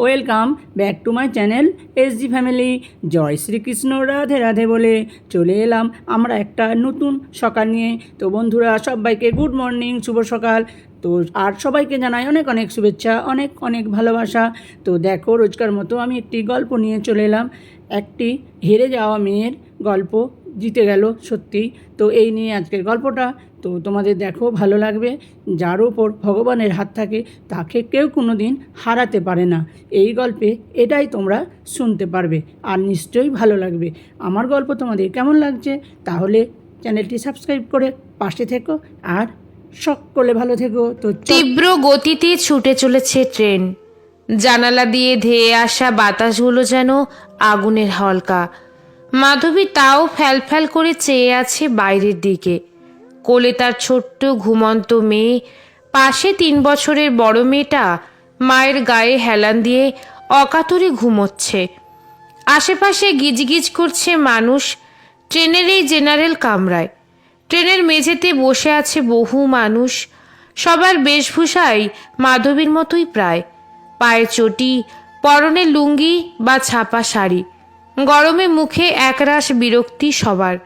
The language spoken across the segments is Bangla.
Welcome back to my channel S G family Jai Shri Krishna, Radhe Radhe বলে চলে এলাম আমরা একটা নতুন সকাল নিয়ে। তো বন্ধুরা, সবাইকে গুড মর্নিং শুভ সকাল। তো আর সবাইকে জানাই অনেক অনেক শুভেচ্ছা, অনেক অনেক ভালোবাসা। তো দেখো, রোজকার মতো আমি একটি গল্প নিয়ে চলে এলাম। একটি হেরে যাওয়া মেয়ের গল্প। জিতে গেল, সত্যি। তো এই নিয়ে আজকের গল্পটা, তো তোমাদের দেখো, ভালো লাগবে। যার ওপর ভগবানের হাত থাকে, তাকে কেউ কোনো দিন হারাতে পারে না। এই গল্পে এটাই তোমরা শুনতে পারবে, আর নিশ্চয়ই ভালো লাগবে। আমার গল্প তোমাদের কেমন লাগছে, তাহলে চ্যানেলটি সাবস্ক্রাইব করে পাশে থেকো, আর সকলে ভালো থেকো। তো তীব্র গতিতে ছুটে চলেছে ট্রেন। জানালা দিয়ে ধেয়ে আসা বাতাসগুলো যেন আগুনের হলকা। মাধবী তাও ফ্যালফ্যাল করে চেয়ে আছে বাইরের দিকে। কোলে তার ছোট্ট ঘুমন্ত মেয়ে, পাশে তিন বছরের বড় মেয়েটা মায়ের গায়ে হেলান দিয়ে অকাতরে ঘুমোচ্ছে। আশেপাশে গিজগিজ করছে মানুষ, ট্রেনের এই জেনারেল কামরায়। ট্রেনের মেঝেতে বসে আছে বহু মানুষ, সবার বেশভূষাই মাধবীর মতোই প্রায়। পায়ে চটি, পরনে লুঙ্গি বা ছাপা শাড়ি। গরমে মুখে একরাশ বিরক্তি সবার।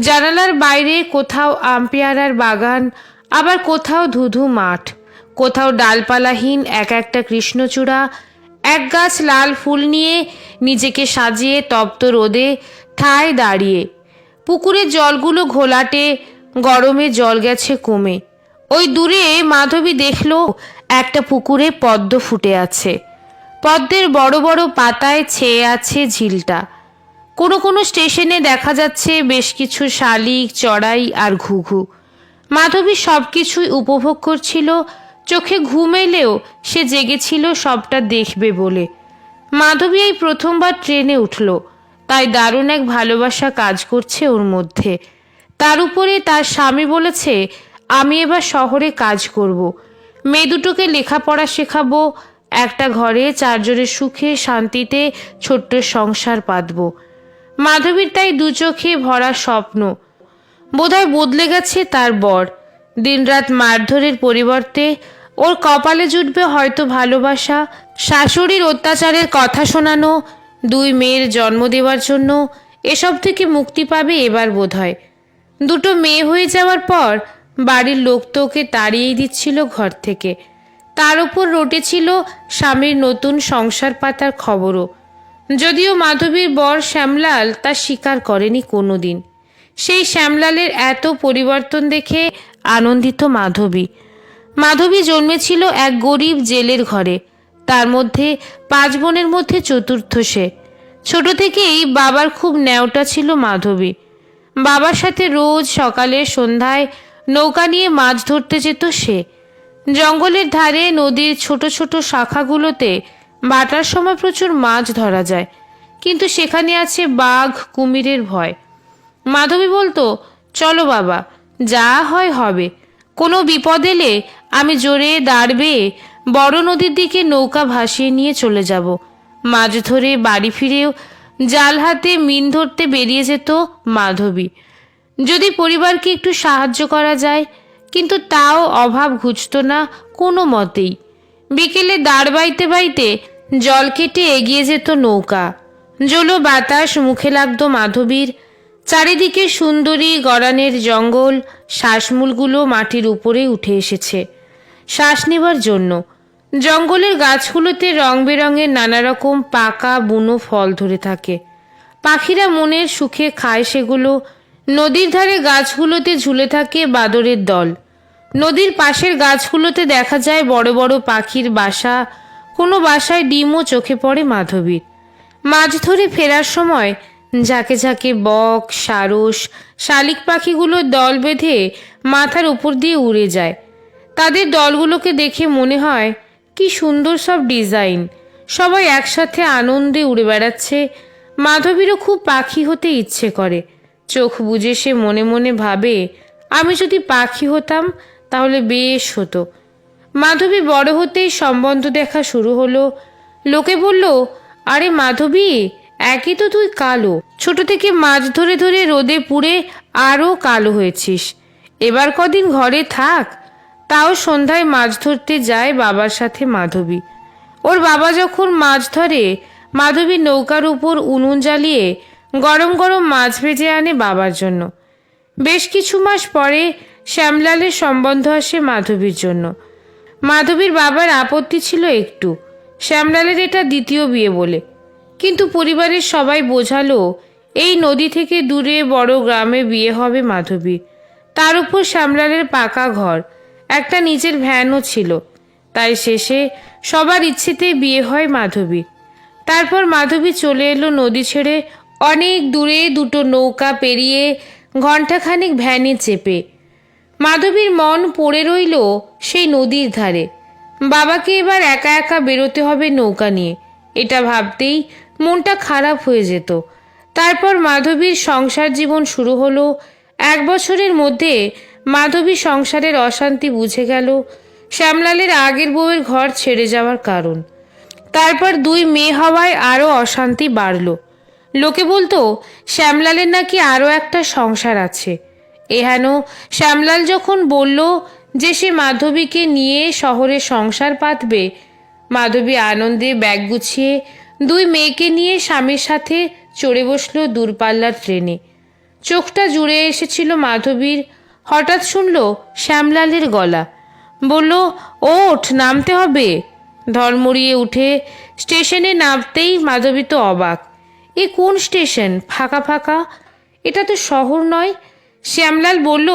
জানালার বাইরে কোথাও আম পেয়ারার বাগান, আবার কোথাও ধুধু মাঠ। কোথাও ডালপালাহীন এক একটা কৃষ্ণচূড়া, এক গাছ লাল ফুল নিয়ে নিজেকে সাজিয়ে তপ্ত রোদে ঠায় দাঁড়িয়ে। পুকুরের জলগুলো ঘোলাটে, গরমে জল গেছে কমে। ওই দূরে মাধবী দেখল একটা পুকুরে পদ্ম ফুটে আছে। পদ্মের বড় বড় পাতায় ছেয়ে আছে ঝিলটা। কোনো কোনো স্টেশনে দেখা যাচ্ছে বেশ কিছু শালিক, চড়াই আর ঘুঘু। মাধবী সব কিছুই উপভোগ করছিল, চোখে ঘুম এলেও সে জেগেছিল সবটা দেখবে বলে। মাধবী এই প্রথমবার ট্রেনে উঠল, তাই দারুণ এক ভালোবাসা কাজ করছে ওর মধ্যে। তার উপরে তার স্বামী বলেছে, আমি এবার শহরে কাজ করব। মেয়ে দুটোকে লেখাপড়া শেখাবো একটা ঘরে চারজনের সুখে শান্তিতে ছোট্ট সংসার পাতবো। মাধবীর তাই দু চোখে ভরা স্বপ্ন। বোধহয় বদলে গেছে তার বর। দিনরাত মারধরের পরিবর্তে ওর কপালে জুটবে হয়তো ভালোবাসা, শাশুড়ির অত্যাচারের কথা শোনানো, দুই মেয়ের জন্ম দেওয়ার জন্য এসব থেকে মুক্তি পাবে এবার বোধহয়। দুটো মেয়ে হয়ে যাওয়ার পর বাড়ির লোক তো ওকে তাড়িয়েই দিচ্ছিল ঘর থেকে। তার উপর রটেছিল স্বামীর নতুন সংসার পাতার খবরও। যদিও মাধবীর বর শ্যামলাল তা স্বীকার করেনি কোনোদিন। সেই শ্যামলালের এত পরিবর্তন দেখে আনন্দিত মাধবী। মাধবী জন্মেছিল এক গরিব জেলের ঘরে। তার মধ্যে পাঁচ বোনের মধ্যে চতুর্থ সে। ছোট থেকেই বাবার খুব ন্যাওটা ছিল মাধবী। বাবার সাথে রোজ সকালে সন্ধ্যায় নৌকা নিয়ে মাছ ধরতে যেত সে। জঙ্গলের ধারে নদীর ছোট ছোট শাখাগুলোতে বাটার সময় প্রচুর মাছ ধরা যায়। কিন্তু সেখানে আছে বাঘ, কুমিরের ভয়। মাধবী বলতো, চলো বাবা, যা হয় হবে। কোনো বিপদ এলে আমি জোরে দাঁড়বে বড় নদীর দিকে নৌকা ভাসিয়ে নিয়ে চলে যাব। মাছ ধরে বাড়ি ফিরেও জাল হাতে মিন ধরতে বেরিয়ে যেত মাধবী। যদি পরিবারকে একটু সাহায্য করা যায় কিন্তু তাও অভাব ঘুচত না কোনো মতেই। বিকেলে দাঁড় বাইতে বাইতে জল কেটে এগিয়ে যেত নৌকা। জলো বাতাস মুখে লাগতো মাধবীর। চারিদিকে সুন্দরী গড়ানের জঙ্গল, শ্বাসমূলগুলো মাটির উপরে উঠে এসেছে। শ্বাস নেবার জন্য। জঙ্গলের গাছগুলোতে রং বেরঙের নানা রকম পাকা বুনো ফল ধরে থাকে। পাখিরা মনের সুখে খায় সেগুলো। নদীর ধারে গাছগুলোতে ঝুলে থাকে বাদরের দল। নদীর পাশের গাছগুলোতে দেখা যায় বড় বড় পাখির বাসা। কোনো বাসায় ডিমও চোখে পড়ে মাধবীর। মাছ ধরে ফেরার সময় ঝাঁকে ঝাঁকে বক, সারস, শালিক পাখিগুলোর দল বেঁধে মাথার উপর দিয়ে উড়ে যায়। তাদের দলগুলোকে দেখে মনে হয়, কি সুন্দর সব ডিজাইন। সবাই একসাথে আনন্দে উড়ে বেড়াচ্ছে। মাধবীরও খুব পাখি হতে ইচ্ছে করে। চোখ বুজে সে মনে মনে ভাবে, আমি যদি পাখি হতাম, তাহলে বেশ হতো। মাধবী বড় হতেই সম্বন্ধ দেখা শুরু হলো। লোকে বলল, আরে মাধবী, একই তো তুই কালো। ছোট থেকে মাছ ধরে ধরে রোদে পুড়ে আরও কালো হয়েছিস। এবার কদিন ঘরে থাক। তাও সন্ধ্যায় মাছ ধরতে যায় বাবার সাথে মাধবী। ওর বাবা যখন মাছ ধরে, মাধবী নৌকার উপর উনুন জ্বালিয়ে গরম গরম মাছ ভেজে আনে বাবার জন্য। বেশ কিছু মাস পরে শ্যামলালের সম্বন্ধ আসে মাধবীর জন্য। মাধবীর বাবার আপত্তি ছিল একটু। শ্যামলালের এটা দ্বিতীয় বিয়ে বলে। কিন্তু পরিবারের সবাই বোঝালো, এই নদী থেকে দূরে বড় গ্রামে বিয়ে হবে মাধবী। তার উপর শ্যামলালের পাকা ঘর, একটা নিজের ভ্যানও ছিল। তাই শেষে সবার ইচ্ছেতেই বিয়ে হয় মাধবী। তারপর মাধবী চলে এলো নদী ছেড়ে অনেক দূরে দুটো নৌকা পেরিয়ে ঘণ্টাখানিক ভ্যানে চেপে। মাধবীর মন পড়ে রইল সেই নদীর ধারে। বাবাকে এবার একা একা বেরোতে হবে নৌকা নিয়ে। এটা ভাবতেই মনটা খারাপ হয়ে যেত। তারপর মাধবীর সংসার জীবন শুরু হলো। এক বছরের মধ্যে মাধবী সংসারের অশান্তি বুঝে গেল। শ্যামলালের আগের বউয়ের ঘর ছেড়ে যাওয়ার কারণ। তারপর দুই মেয়ে হওয়ায় আরও অশান্তি বাড়ল। লোকে বলতো, শ্যামলালের নাকি আরও একটা সংসার আছে। এহেন শ্যামলাল যখন বলল যে সে মাধবীকে নিয়ে শহরে সংসার পাতবে, মাধবী আনন্দে ব্যাগ গুছিয়ে দুই মেয়েকে নিয়ে স্বামীর সাথে চড়ে বসল দূরপাল্লার ট্রেনে। চোখটা জুড়ে এসেছিল মাধবীর, হঠাৎ শুনল শ্যামলালের গলা। বলল, ওঠ, নামতে হবে। ধর্মড়িয়ে উঠে স্টেশনে নামতেই মাধবী তো অবাক। এ কোন স্টেশন? ফাঁকা ফাঁকা? এটা তো শহর নয়। শ্যামলাল বলল,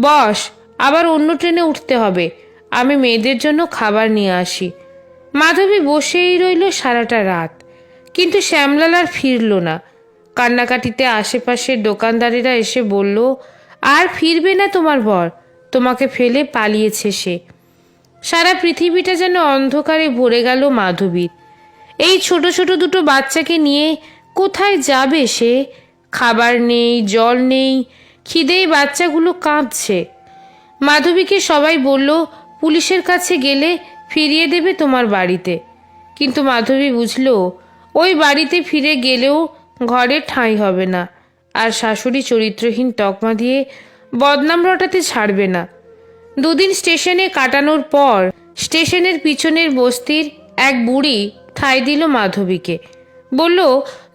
বস, আবার অন্য ট্রেনে উঠতে হবে। আমি মেয়েদের জন্য খাবার নিয়ে আসি। মাধবী বসেই রইল সারাটা রাত। কিন্তু শ্যামলাল আর ফিরল না। কান্নাকাটিতে আশেপাশের দোকানদারেরা এসে বলল, আর ফিরবে না তোমার বর। তোমাকে ফেলে পালিয়েছে সে। সারা পৃথিবীটা যেন অন্ধকারে ভরে গেল মাধবীর। এই ছোট ছোট দুটো বাচ্চাকে নিয়ে কোথায় যাবে সে? খাবার নেই, জল নেই, খিদেই বাচ্চাগুলো কাঁদছে। মাধবীকে সবাই বলল, পুলিশের কাছে গেলে ফিরিয়ে দেবে তোমার বাড়িতে। কিন্তু মাধবী বুঝল, ওই বাড়িতে ফিরে গেলেও ঘরে ঠাঁই হবে না, আর শাশুড়ি চরিত্রহীন তকমা দিয়ে বদনাম রটাতে ছাড়বে না। দুদিন স্টেশনে কাটানোর পর স্টেশনের পিছনের বস্তির এক বুড়ি ঠাঁই দিল মাধবীকে। বলল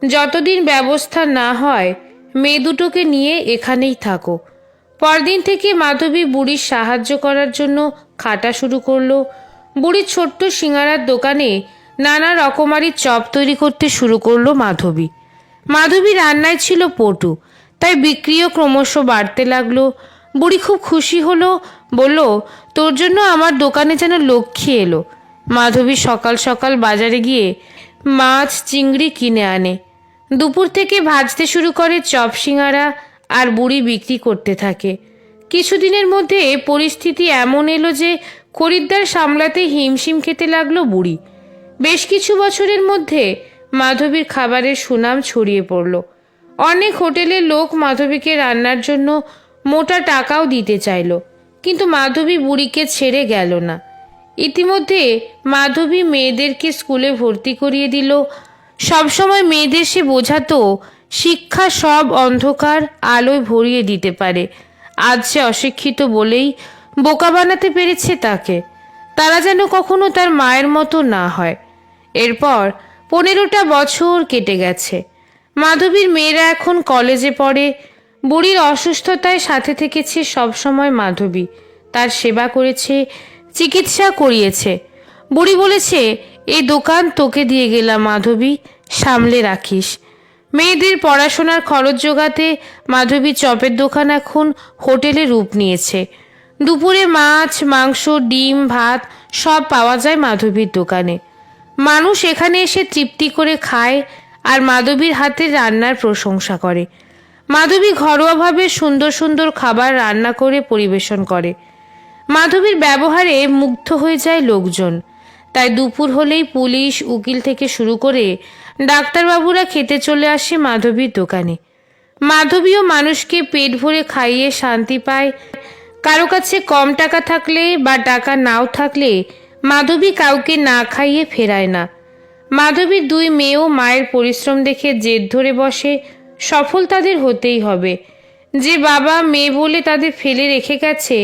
যতদিন ব্যবস্থা না হয়, মেয়ে দুটোকে নিয়ে এখানেই থাকো। পরদিন থেকে মাধবী বুড়ির সাহায্য করার জন্য খাটা শুরু করল। বুড়ির ছোট্ট সিঙ্গারার দোকানে নানা রকমারি চপ তৈরি করতে শুরু করল মাধবী। মাধবী রান্নায় ছিল পটু, তাই বিক্রিও ক্রমশ বাড়তে লাগল। বুড়ি খুব খুশি হলো, বলল, তোর জন্য আমার দোকানে যেন লক্ষ্মী এলো। মাধবী সকাল সকাল বাজারে গিয়ে মাছ, চিংড়ি কিনে আনে। দুপুর থেকে ভাজতে শুরু করে চপ সিঙারা আর বুড়ি বিক্রি করতে থাকে। কিছুদিনের মধ্যে পরিস্থিতি এমন এলো যে খরিদ্দার সামলাতে হিমশিম খেতে লাগল বুড়ি। বেশ কিছু বছরের মধ্যে মাধবীর খাবারের সুনাম ছড়িয়ে পড়ল। অনেক হোটেলের লোক মাধবীকে রান্নার জন্য মোটা টাকাও দিতে চাইল, কিন্তু মাধবী বুড়িকে ছেড়ে গেল না। ইতিমধ্যে মাধবী মেয়েদেরকে স্কুলে ভর্তি করিয়ে দিল সবসময় মেয়েদের সে বোঝাতো, শিক্ষা সব অন্ধকার আলোয় ভরিয়ে দিতে পারে। আজ সে অশিক্ষিত বলেই বোকা বানাতে পেরেছে তাকে। তারা যেন কখনো তার মায়ের মতো না হয়। এরপর পনেরোটা বছর কেটে গেছে। মাধবীর মেয়েরা এখন কলেজে পড়ে। বুড়ির অসুস্থতায় সাথে থেকেছে সবসময় মাধবী। তার সেবা করেছে, চিকিৎসা করিয়েছে। বুড়ি বলেছে এই দোকান তোকে দিয়ে গেলাম, মাধবী। সামলে রাখিস। মেয়েদের পড়াশোনার খরচ জোগাতে মাধবী চপের দোকান এখন হোটেলে রূপ নিয়েছে। দুপুরে মাছ, মাংস, ডিম, ভাত সব পাওয়া যায় মাধবীর দোকানে। মানুষ এখানে এসে তৃপ্তি করে খায় আর মাধবীর হাতে রান্নার প্রশংসা করে। মাধবী ঘরোয়াভাবে সুন্দর সুন্দর খাবার রান্না করে পরিবেশন করে। মাধবীর ব্যবহারে মুগ্ধ হয়ে যায় লোকজন। তাই দুপুর হলেই পুলিশ উকিল থেকে শুরু করে ডাক্তারবাবুরা খেতে চলে আসে মাধবীর দোকানে। মাধবীও মানুষকে পেট ভরে খাইয়ে শান্তি পায়। কারও কাছে কম টাকা থাকলে বা টাকা নাও থাকলে মাধবী কাউকে না খাইয়ে ফেরায় না। মাধবীর দুই মেয়েও মায়ের পরিশ্রম দেখে জেদ ধরে বসে, সফল তাদের হতেই হবে। যে বাবা মেয়ে বলে তাদের ফেলে রেখে গেছে,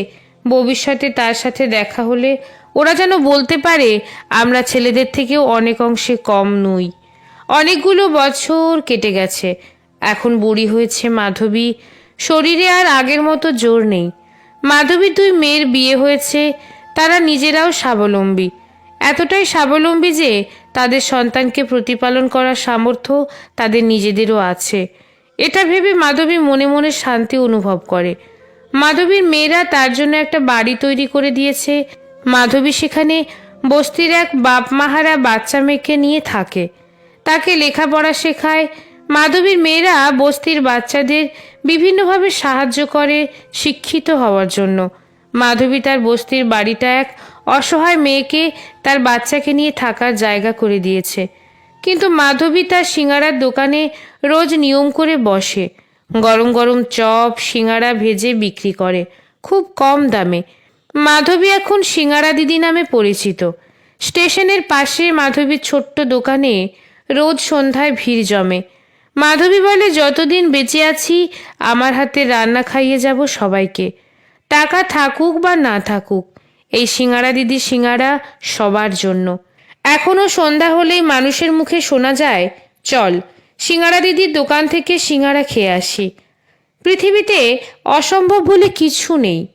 ভবিষ্যতে তার সাথে দেখা হলে ওরা যেন বলতে পারে, আমরা ছেলেদের থেকেও অনেক অংশে কম নই। অনেকগুলো বছর কেটে গেছে। এখন বুড়ি হয়েছে মাধবী। শরীরে আর আগের মতো জোর নেই। মাধবী দুই মেয়ের বিয়ে হয়েছে, তারা নিজেরাও স্বাবলম্বী। এতটাই স্বাবলম্বী যে তাদের সন্তানকে প্রতিপালন করার সামর্থ্য তাদের নিজেদেরও আছে। এটা ভেবে মাধবী মনে মনে শান্তি অনুভব করে। মাধবীর মেয়েরা তার জন্য একটা বাড়ি তৈরি করে দিয়েছে। মাধবী সেখানে বস্তির এক বাপ মাহারা বাচ্চা মেয়েকে নিয়ে থাকে। তাকে লেখাপড়া শেখায়। মাধবীর মেয়েরা বস্তির বাচ্চাদের বিভিন্নভাবে সাহায্য করে শিক্ষিত হওয়ার জন্য। মাধবী তার বস্তির বাড়িটা এক অসহায় মেয়েকে তার বাচ্চাকে নিয়ে থাকার জায়গা করে দিয়েছে। কিন্তু মাধবী তার সিঙ্গারার দোকানে রোজ নিয়ম করে বসে। গরম গরম চপ, সিঙ্গারা ভেজে বিক্রি করে। খুব কম দামে। মাধবী এখন সিঙ্গারা দিদি নামে পরিচিত। স্টেশনের পাশে মাধবীর ছোট্ট দোকানে রোজ সন্ধ্যায় ভিড় জমে। মাধবী বলে, যতদিন বেঁচে আছি, আমার হাতে রান্না খাইয়ে যাব সবাইকে। টাকা থাকুক বা না থাকুক, এই সিঙ্গারা দিদি সিঙ্গারা সবার জন্য। এখনও সন্ধ্যা হলেই মানুষের মুখে শোনা যায়, চল, সিঙ্গারা দিদির দোকান থেকে সিঙ্গারা খেয়ে আসি। পৃথিবীতে অসম্ভব বলে কিছু নেই।